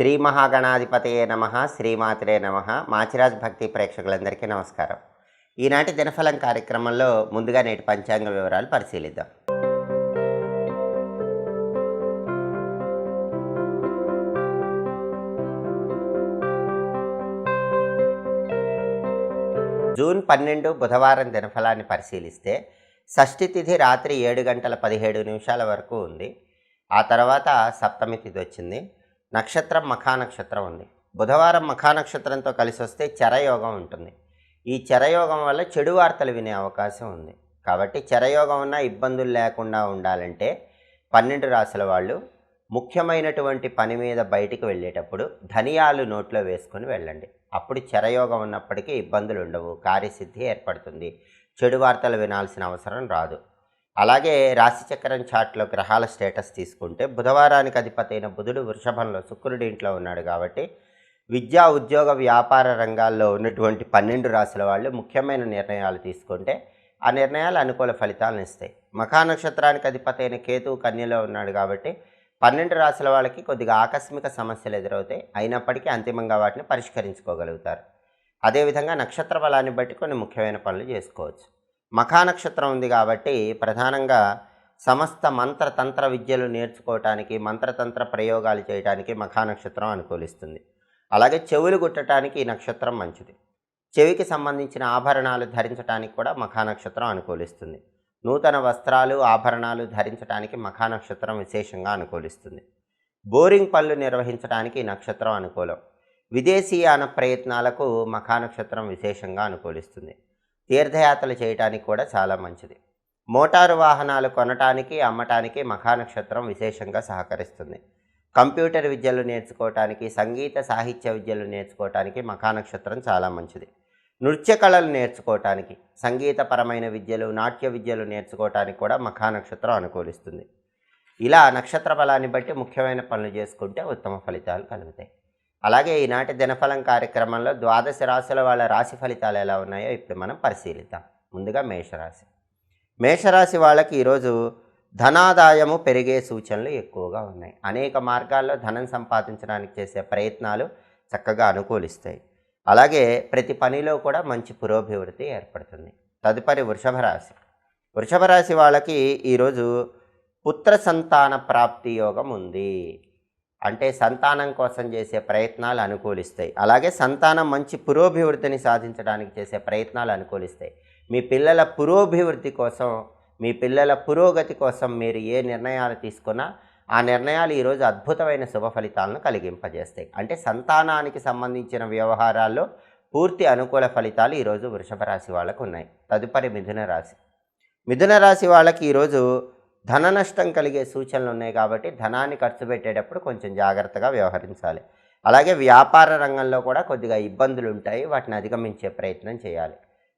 శ్రీ మహాగణాధిపతయే నమ శ్రీమాతరే నమ. మాచిరాజ్ భక్తి ప్రేక్షకులందరికీ నమస్కారం. ఈనాటి దినఫలం కార్యక్రమంలో ముందుగా నేటి పంచాంగ వివరాలు పరిశీలిద్దాం. జూన్ పన్నెండు బుధవారం దినఫలాన్ని పరిశీలిస్తే షష్ఠి తిథి రాత్రి ఏడు గంటల పదిహేడు నిమిషాల వరకు ఉంది. ఆ తర్వాత సప్తమి తిథి వచ్చింది. నక్షత్రం మఖా నక్షత్రం ఉంది బుధవారం మఖా నక్షత్రంతో కలిసి వస్తే చరయోగం ఉంటుంది. ఈ చరయోగం వల్ల చెడు వార్తలు వినే అవకాశం ఉంది. కాబట్టి చరయోగం ఉన్న ఇబ్బందులు లేకుండా ఉండాలంటే పన్నెండు రాసుల వాళ్ళు ముఖ్యమైనటువంటి పని మీద బయటికి వెళ్ళేటప్పుడు ధనియాలు నోట్లో వేసుకొని వెళ్ళండి. అప్పుడు చరయోగం ఉన్నప్పటికీ ఇబ్బందులు ఉండవు. కార్యసిద్ధి ఏర్పడుతుంది. చెడు వార్తలు వినాల్సిన అవసరం రాదు. అలాగే రాశిచక్రం చాట్లో గ్రహాల స్టేటస్ తీసుకుంటే బుధవారానికి అధిపతి అయిన బుధుడు వృషభంలో శుక్రుడి ఇంట్లో ఉన్నాడు కాబట్టి విద్యా ఉద్యోగ వ్యాపార రంగాల్లో ఉన్నటువంటి పన్నెండు రాశుల వాళ్ళు ముఖ్యమైన నిర్ణయాలు తీసుకుంటే ఆ నిర్ణయాలు అనుకూల ఫలితాలను ఇస్తాయి. మఖా నక్షత్రానికి అధిపతి అయిన కేతువు కన్యలో ఉన్నాడు కాబట్టి పన్నెండు రాశుల వాళ్ళకి కొద్దిగా ఆకస్మిక సమస్యలు ఎదురవుతాయి. అయినప్పటికీ అంతిమంగా వాటిని పరిష్కరించుకోగలుగుతారు. అదేవిధంగా నక్షత్ర బలాన్ని బట్టి కొన్ని ముఖ్యమైన పనులు చేసుకోవచ్చు. మఖా నక్షత్రం ఉంది కాబట్టి ప్రధానంగా సమస్త మంత్రతంత్ర విద్యలు నేర్చుకోవటానికి మంత్రతంత్ర ప్రయోగాలు చేయడానికి మఖానక్షత్రం అనుకూలిస్తుంది. అలాగే చెవులు గుట్టడానికి ఈ నక్షత్రం మంచిది. చెవికి సంబంధించిన ఆభరణాలు ధరించడానికి కూడా మఖానక్షత్రం అనుకూలిస్తుంది. నూతన వస్త్రాలు ఆభరణాలు ధరించడానికి మఖానక్షత్రం విశేషంగా అనుకూలిస్తుంది. బోరింగ్ పనులు నిర్వహించడానికి ఈ నక్షత్రం అనుకూలం. విదేశీయాన ప్రయత్నాలకు మఖానక్షత్రం విశేషంగా అనుకూలిస్తుంది. తీర్థయాత్రలు చేయటానికి కూడా చాలా మంచిది. మోటారు వాహనాలు కొనటానికి అమ్మటానికి మఖా నక్షత్రం విశేషంగా సహకరిస్తుంది. కంప్యూటర్ విద్యలు నేర్చుకోవటానికి సంగీత సాహిత్య విద్యలు నేర్చుకోవటానికి మఖా నక్షత్రం చాలా మంచిది. నృత్య కళలు నేర్చుకోవటానికి సంగీతపరమైన విద్యలు నాట్య విద్యలు నేర్చుకోవటానికి కూడా మఖా నక్షత్రం అనుకూలిస్తుంది. ఇలా నక్షత్ర బలాన్ని బట్టి ముఖ్యమైన పనులు చేసుకుంటే ఉత్తమ ఫలితాలు కలుగుతాయి. అలాగే ఈనాటి దినఫలం కార్యక్రమంలో ద్వాదశ రాశుల వాళ్ళ రాశి ఫలితాలు ఎలా ఉన్నాయో ఇప్పుడు మనం పరిశీలిద్దాం. ముందుగా మేషరాశి. మేషరాశి వాళ్ళకి ఈరోజు ధనాదాయము పెరిగే సూచనలు ఎక్కువగా ఉన్నాయి. అనేక మార్గాల్లో ధనం సంపాదించడానికి చేసే ప్రయత్నాలు చక్కగా అనుకూలిస్తాయి. అలాగే ప్రతి పనిలో కూడా మంచి పురోభివృద్ధి ఏర్పడుతుంది. తదుపరి వృషభ రాశి. వృషభ రాశి వాళ్ళకి ఈరోజు పుత్ర సంతాన ప్రాప్తి యోగం ఉంది. అంటే సంతానం కోసం చేసే ప్రయత్నాలు అనుకూలిస్తాయి. అలాగే సంతానం మంచి పురోభివృద్ధిని సాధించడానికి చేసే ప్రయత్నాలు అనుకూలిస్తాయి. మీ పిల్లల పురోభివృద్ధి కోసం మీ పిల్లల పురోగతి కోసం మీరు ఏ నిర్ణయాలు తీసుకున్నా ఆ నిర్ణయాలు ఈరోజు అద్భుతమైన శుభ ఫలితాలను కలిగింపజేస్తాయి. అంటే సంతానానికి సంబంధించిన వ్యవహారాల్లో పూర్తి అనుకూల ఫలితాలు ఈరోజు వృషభ రాశి వాళ్ళకు ఉన్నాయి. తదుపరి మిథున రాశి. మిథున రాశి వాళ్ళకి ఈరోజు ధన నష్టం కలిగే సూచనలు ఉన్నాయి కాబట్టి ధనాన్ని ఖర్చు పెట్టేటప్పుడు కొంచెం జాగ్రత్తగా వ్యవహరించాలి. అలాగే వ్యాపార రంగంలో కూడా కొద్దిగా ఇబ్బందులు ఉంటాయి. వాటిని అధిగమించే ప్రయత్నం చేయాలి.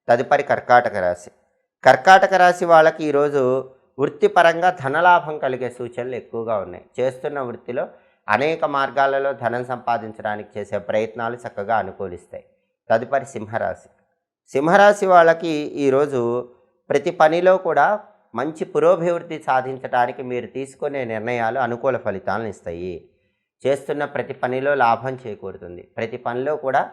తదుపరి కర్కాటక రాశి. కర్కాటక రాశి వాళ్ళకి ఈరోజు వృత్తిపరంగా ధనలాభం కలిగే సూచనలు ఎక్కువగా ఉన్నాయి. చేస్తున్న వృత్తిలో అనేక మార్గాలలో ధనం సంపాదించడానికి చేసే ప్రయత్నాలు చక్కగా అనుకూలిస్తాయి. తదుపరి సింహరాశి. సింహరాశి వాళ్ళకి ఈరోజు ప్రతి పనిలో కూడా మంచి పురోభివృద్ధి సాధించడానికి మీరు తీసుకునే నిర్ణయాలు అనుకూల ఫలితాలను ఇస్తాయి. చేస్తున్న ప్రతి పనిలో లాభం చేకూరుతుంది. ప్రతి పనిలో కూడా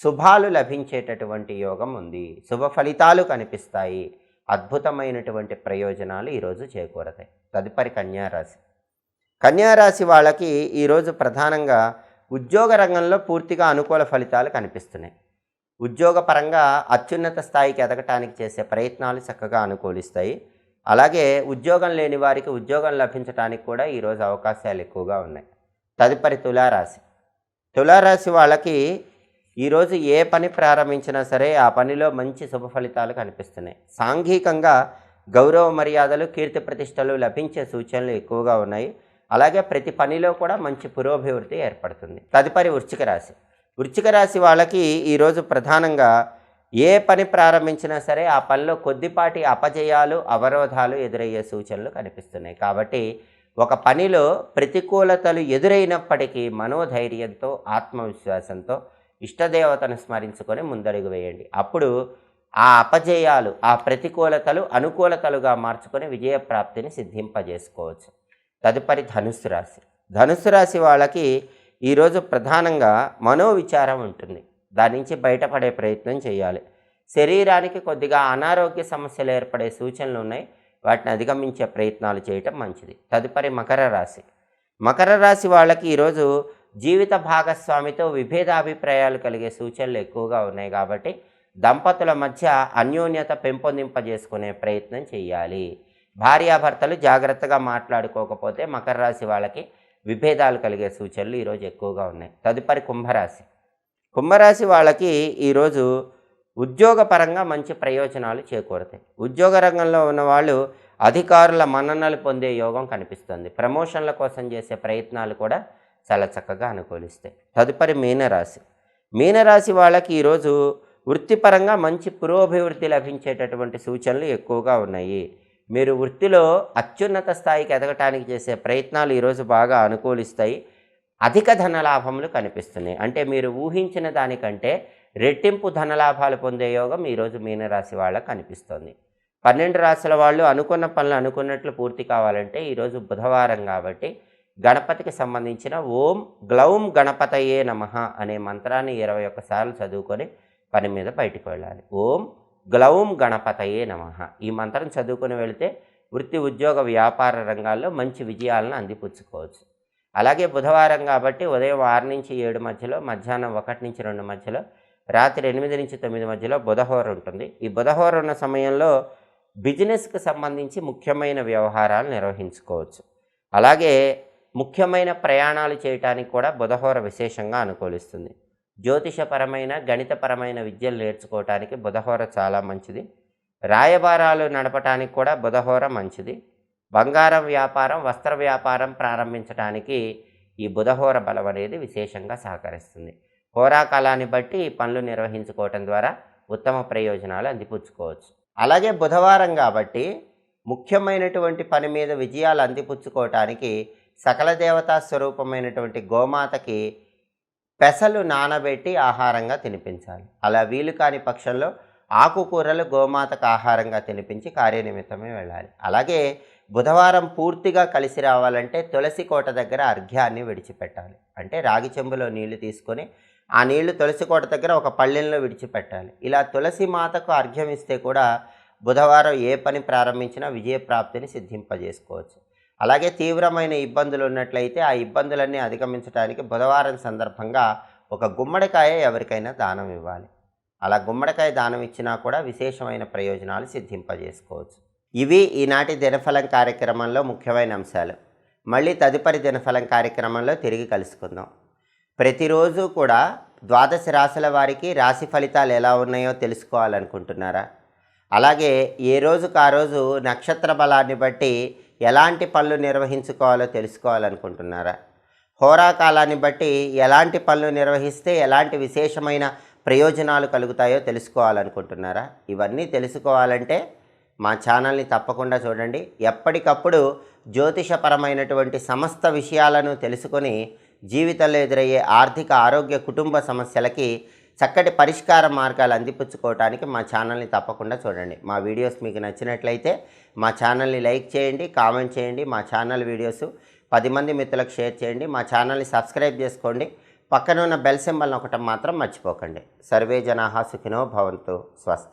శుభాలు లభించేటటువంటి యోగం ఉంది. శుభ ఫలితాలు కనిపిస్తాయి. అద్భుతమైనటువంటి ప్రయోజనాలు ఈరోజు చేకూరతాయి. తదుపరి కన్యారాశి. కన్యారాశి వాళ్ళకి ఈరోజు ప్రధానంగా ఉద్యోగ రంగంలో పూర్తిగా అనుకూల ఫలితాలు కనిపిస్తున్నాయి. ఉద్యోగపరంగా అత్యున్నత స్థాయికి ఎదగటానికి చేసే ప్రయత్నాలు చక్కగా అనుకూలిస్తాయి. అలాగే ఉద్యోగం లేని వారికి ఉద్యోగం లభించడానికి కూడా ఈరోజు అవకాశాలు ఎక్కువగా ఉన్నాయి. తదుపరి తులారాశి. తులారాశి వాళ్ళకి ఈరోజు ఏ పని ప్రారంభించినా సరే ఆ పనిలో మంచి శుభ ఫలితాలు కనిపిస్తున్నాయి. సాంఘికంగా గౌరవ మర్యాదలు కీర్తి ప్రతిష్టలు లభించే సూచనలు ఎక్కువగా ఉన్నాయి. అలాగే ప్రతి పనిలో కూడా మంచి పురోభివృద్ధి ఏర్పడుతుంది. తదుపరి వృశ్చిక రాశి. వృశ్చిక రాశి వాళ్ళకి ఈరోజు ప్రధానంగా ఏ పని ప్రారంభించినా సరే ఆ పనిలో కొద్దిపాటి అపజయాలు అవరోధాలు ఎదురయ్యే సూచనలు కనిపిస్తున్నాయి. కాబట్టి ఒక పనిలో ప్రతికూలతలు ఎదురైనప్పటికీ మనోధైర్యంతో ఆత్మవిశ్వాసంతో ఇష్టదేవతను స్మరించుకొని ముందడుగు వేయండి. అప్పుడు ఆ అపజయాలు ఆ ప్రతికూలతలు అనుకూలతలుగా మార్చుకొని విజయప్రాప్తిని సిద్ధింపజేసుకోవచ్చు. తదుపరి ధనుస్సు రాశి. ధనుస్సు రాశి వాళ్ళకి ఈరోజు ప్రధానంగా మనోవిచారం ఉంటుంది. దాని నుంచి బయటపడే ప్రయత్నం చేయాలి. శరీరానికి కొద్దిగా అనారోగ్య సమస్యలు ఏర్పడే సూచనలు ఉన్నాయి. వాటిని అధిగమించే ప్రయత్నాలు చేయటం మంచిది. తదుపరి మకర రాశి. మకర రాశి వాళ్ళకి ఈరోజు జీవిత భాగస్వామితో విభేదాభిప్రాయాలు కలిగే సూచనలు ఎక్కువగా ఉన్నాయి కాబట్టి దంపతుల మధ్య అన్యోన్యత పెంపొందింపజేసుకునే ప్రయత్నం చేయాలి. భార్యాభర్తలు జాగ్రత్తగా మాట్లాడుకోకపోతే మకర రాశి వాళ్ళకి విభేదాలు కలిగే సూచనలు ఈరోజు ఎక్కువగా ఉన్నాయి. తదుపరి కుంభరాశి. కుంభరాశి వాళ్ళకి ఈరోజు ఉద్యోగపరంగా మంచి ప్రయోజనాలు చేకూరుతాయి. ఉద్యోగ రంగంలో ఉన్నవాళ్ళు అధికారుల మన్ననలు పొందే యోగం కనిపిస్తుంది. ప్రమోషన్ల కోసం చేసే ప్రయత్నాలు కూడా చాలా చక్కగా అనుకూలిస్తాయి. తదుపరి మీనరాశి. మీనరాశి వాళ్ళకి ఈరోజు వృత్తిపరంగా మంచి పురోభివృద్ధి లభించేటటువంటి సూచనలు ఎక్కువగా ఉన్నాయి. మీరు వృత్తిలో అత్యున్నత స్థాయికి ఎదగటానికి చేసే ప్రయత్నాలు ఈరోజు బాగా అనుకూలిస్తాయి. అధిక ధనలాభములు కనిపిస్తున్నాయి. అంటే మీరు ఊహించిన దానికంటే రెట్టింపు ధనలాభాలు పొందే యోగం ఈరోజు మీనరాశి వాళ్ళకు కనిపిస్తుంది. పన్నెండు రాశుల వాళ్ళు అనుకున్న పనులు అనుకున్నట్లు పూర్తి కావాలంటే ఈరోజు బుధవారం కాబట్టి గణపతికి సంబంధించిన ఓం గ్లౌం గణపతయే నమ అనే మంత్రాన్ని ఇరవై ఒక్కసార్లు చదువుకొని పని మీద బయటికి వెళ్ళాలి. ఓం గ్లౌం గణపతయే నమ ఈ మంత్రం చదువుకొని వెళితే వృత్తి ఉద్యోగ వ్యాపార రంగాల్లో మంచి విజయాలను అందిపుచ్చుకోవచ్చు. అలాగే బుధవారం కాబట్టి ఉదయం ఆరు నుంచి ఏడు మధ్యలో మధ్యాహ్నం ఒకటి నుంచి రెండు మధ్యలో రాత్రి ఎనిమిది నుంచి తొమ్మిది మధ్యలో బుధహోర ఉంటుంది. ఈ బుధహోర ఉన్న సమయంలో బిజినెస్కి సంబంధించి ముఖ్యమైన వ్యవహారాలు నిర్వహించుకోవచ్చు. అలాగే ముఖ్యమైన ప్రయాణాలు చేయటానికి కూడా బుధహోర విశేషంగా అనుకూలిస్తుంది. జ్యోతిషపరమైన గణితపరమైన విద్యలు నేర్చుకోవటానికి బుధహోర చాలా మంచిది. రాయబారాలు నడపటానికి కూడా బుధహోర మంచిది. బంగారం వ్యాపారం వస్త్ర వ్యాపారం ప్రారంభించడానికి ఈ బుధహోర బలం అనేది విశేషంగా సహకరిస్తుంది. హోరాకాలాన్ని బట్టి ఈ పనులు నిర్వహించుకోవటం ద్వారా ఉత్తమ ప్రయోజనాలు అందిపుచ్చుకోవచ్చు. అలాగే బుధవారం కాబట్టి ముఖ్యమైనటువంటి పని మీద విజయాలు అందిపుచ్చుకోవటానికి సకల దేవతా స్వరూపమైనటువంటి గోమాతకి పెసలు నానబెట్టి ఆహారంగా తినిపించాలి. అలా వీలు కాని పక్షంలో ఆకుకూరలు గోమాతకు ఆహారంగా తినిపించి కార్యనిమిత్తమే వెళ్ళాలి. అలాగే బుధవారం పూర్తిగా కలిసి రావాలంటే తులసి కోట దగ్గర అర్ఘ్యాన్ని విడిచిపెట్టాలి. అంటే రాగి చెంబులో నీళ్ళు తీసుకొని ఆ నీళ్ళు తులసి కోట దగ్గర ఒక పళ్ళెంలో విడిచిపెట్టాలి. ఇలా తులసి మాతకు అర్ఘ్యం ఇస్తే కూడా బుధవారం ఏ పని ప్రారంభించినా విజయప్రాప్తిని సిద్ధింపజేసుకోవచ్చు. అలాగే తీవ్రమైన ఇబ్బందులు ఉన్నట్లయితే ఆ ఇబ్బందులన్నీ అధిగమించడానికి బుధవారం సందర్భంగా ఒక గుమ్మడికాయ ఎవరికైనా దానం ఇవ్వాలి. అలా గుమ్మడికాయ దానం ఇచ్చినా కూడా విశేషమైన ప్రయోజనాలు సిద్ధింపజేసుకోవచ్చు. ఇవి ఈనాటి దినఫలం కార్యక్రమంలో ముఖ్యమైన అంశాలు. మళ్ళీ తదుపరి దినఫలం కార్యక్రమంలో తిరిగి కలుసుకుందాం. ప్రతిరోజు కూడా ద్వాదశ రాశుల వారికి రాశి ఫలితాలు ఎలా ఉన్నాయో తెలుసుకోవాలనుకుంటున్నారా? అలాగే ఏ రోజుకు ఆ రోజు నక్షత్ర బలాన్ని బట్టి ఎలాంటి పనులు నిర్వహించుకోవాలో తెలుసుకోవాలనుకుంటున్నారా? హోరాకాలాన్ని బట్టి ఎలాంటి పనులు నిర్వహిస్తే ఎలాంటి విశేషమైన ప్రయోజనాలు కలుగుతాయో తెలుసుకోవాలనుకుంటున్నారా? ఇవన్నీ తెలుసుకోవాలంటే మా ఛానల్ని తప్పకుండా చూడండి. ఎప్పటికప్పుడు జ్యోతిషపరమైనటువంటి సమస్త విషయాలను తెలుసుకొని జీవితంలో ఎదురయ్యే ఆర్థిక ఆరోగ్య కుటుంబ సమస్యలకి చక్కటి పరిష్కార మార్గాలు అందిపుచ్చుకోవడానికి మా ఛానల్ని తప్పకుండా చూడండి. మా వీడియోస్ మీకు నచ్చినట్లయితే మా ఛానల్ని లైక్ చేయండి కామెంట్ చేయండి మా ఛానల్ వీడియోస్ పది మంది మిత్రులకు షేర్ చేయండి మా ఛానల్ని సబ్స్క్రైబ్ చేసుకోండి. పక్కన ఉన్న బెల్ సింబల్ని ఒకటం మాత్రం మర్చిపోకండి. సర్వే జనాహా సుఖినో భవంతు స్వస్తి.